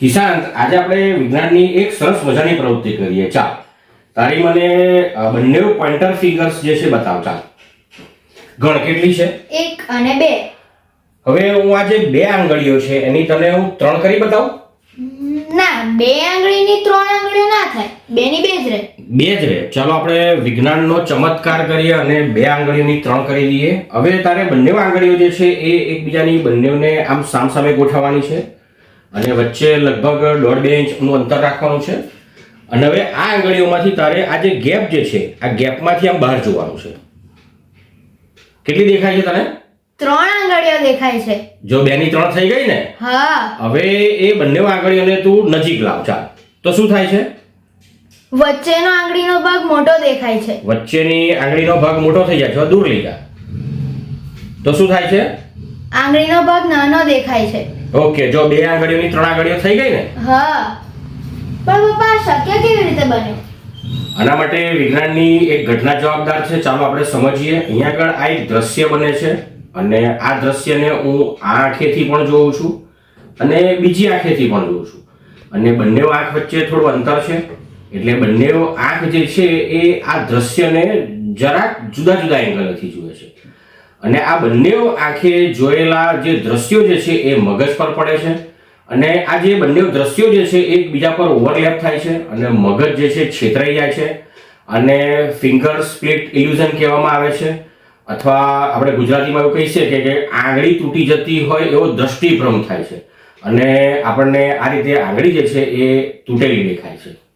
કિશાંત આજે આપણે વિજ્ઞાનની એક સરસ મજાની પ્રવૃત્તિ કરીએ. ચાલ. તારી મને બંને પોઈન્ટર ફિગર્સ જે છે બતાવ. ચાલ. ગણ કેટલી છે? એક અને બે. હવે હું આ જે બે આંગળીઓ છે એની તને હું ત્રણ કરી બતાવું? ના બે આંગળીની ત્રણ આંગળીઓ ના થાય. બેની બે જ રહે. બે જ રહે. ચાલો આપણે વિજ્ઞાનનો ચમત્કાર કરીએ અને બે આંગળીઓની ત્રણ કરી દઈએ હવે તારે બંને આંગળીઓ જે છે એ એકબીજાની બંનેને આમ સામસામે ગોઠવવાની છે. અને વચ્ચે લગભગ દોઢ બે ઇંચનું અંતર રાખવાનું છે. અને હવે આ આંગળીઓમાંથી તારે આ જે ગેપ જે છે આ ગેપમાંથી આમ બહાર જોવાનું છે. કેટલી દેખાય છે તને? ત્રણ આંગળીઓ દેખાય છે. જો બે ની ત્રણ થઈ ગઈ ને હા. હવે એ બંને આંગળીઓને તું નજીક લાવ ચાલ. તો શું થાય છે? વચ્ચેનો આંગળીનો ભાગ મોટો દેખાય છે. વચ્ચેની આંગળીનો ભાગ મોટો થઈ જાય છે દૂર લઈ જા. તો શું થાય છે? આંગળીનો ભાગ નાનો દેખાય છે. ઓકે જો બે આંગળીઓની ત્રણ આંગળીઓ થઈ ગઈ ને? હા. પણ પપ્પા શક્ય કેવી રીતે બન્યું? આના માટે વિજ્ઞાનની એક ઘટના જવાબદાર છે. ચાલો આપણે સમજીએ. અહીંયા આગળ આ એક દ્રશ્ય બને છે અને આ દ્રશ્યને હું આ આંખેથી પણ જોઉં છું અને બીજી આંખેથી પણ જોઉં છું. અને બંને આંખ વચ્ચે થોડું અંતર છે. એટલે બંને આંખ જે છે એ આ દ્રશ્યને જરાક જુદા જુદા એંગલથી જુએ છે. અને આ બંને આંખે જોયેલા જે દ્રશ્યો જે છે એ મગજ પર પડે છે. અને આ જે બંને દ્રશ્યો જે છે એકબીજા પર ઓવરલેપ થાય છે અને મગજ જે છે છેતરાઈ જાય છે. અને ફિંગર સ્પ્લિટ ઇલ્યુઝન કહેવામાં આવે છે. અથવા આપણે ગુજરાતીમાં એવું કહી શકીએ કે આંગળી તૂટી જતી હોય એવો દ્રષ્ટિભ્રમ થાય છે. અને આપણને આ રીતે આંગળી જે છે એ તૂટેલી દેખાય છે.